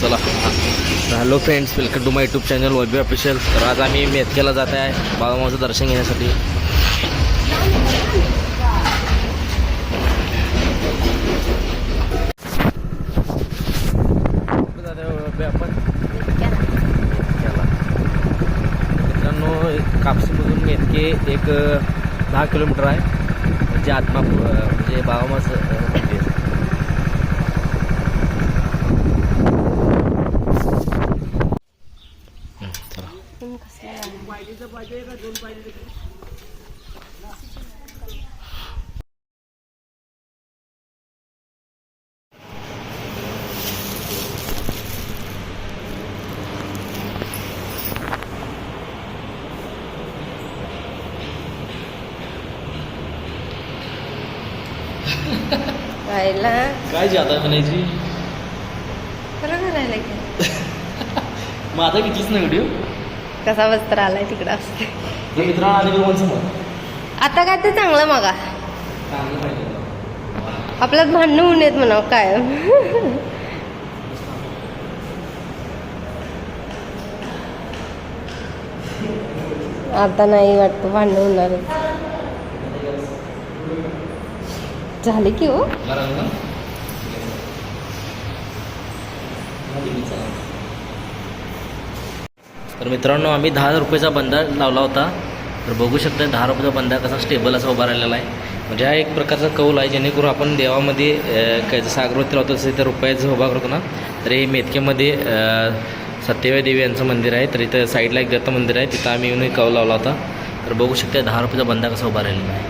चला. Hello friends welcome to my YouTube channel Vaibhav official तर आज आम्ही मेतकेला जात आहे बाबामाचं दर्शन घेण्यासाठी. आपण मित्रांनो कापसीमधून मेतके एक दहा किलोमीटर आहे. जे आत्मा म्हणजे बाबामाचं चला राहिला काय जादा म्हणायची? खरं करायला की. मग आता कितीच ना व्हिडिओ कसा वस्त्र आलाय तिकडं? आता काय ते चांगलं मगा आपल्यात भांडणं होऊन येत म्हणावं काय? आता नाही वाटतं भांडणं होणार. झाले की हो? तर मित्रांनो आम्ही दहा रुपयाचा बंदा लावला होता. तर बघू शकता दहा रुपयाचा बंदा कसा स्टेबल असा उभा राहिलेला आहे. म्हणजे हा एक प्रकारचा कौल आहे जेणेकरून आपण देवामध्ये काय जसं अगरबत्ती लावतो तसं इथं रुपयाचं उभा करतो ना. तर हे मेतकेमध्ये सत्यवाई देवी यांचं मंदिर आहे. तर इथं साईडला एक दत्त मंदिर आहे. तिथं आम्ही येऊन कौल लावला होता. तर बघू शकता दहा रुपयाचा बंदा कसा उभा राहिलेला आहे.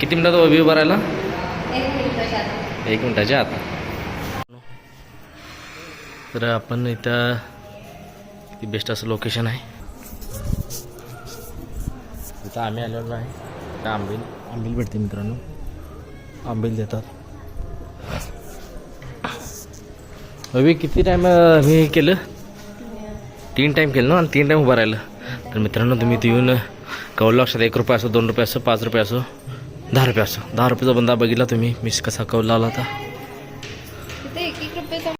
किती मिनिटात उभी उभा राहिला? एक मिनिटाच्या आत. तर आपण इथं ती बेस्ट असं लोकेशन आहे. इथं आम्ही आलेलो आहे इथं आंबील आंबील भेटते मित्रांनो. आंबील देतात. अभि किती टाईम मी केलं? तीन टाईम केलं ना? आणि तीन टाईम उभं राहिलं. तर मित्रांनो तुम्ही इथे येऊन कौल लक्षात एक रुपये असो दोन रुपये असो पाच रुपये असो दहा रुपये असो. दहा रुपयाचा बंदा बघितला तुम्ही मिस कसा कवला आला होता.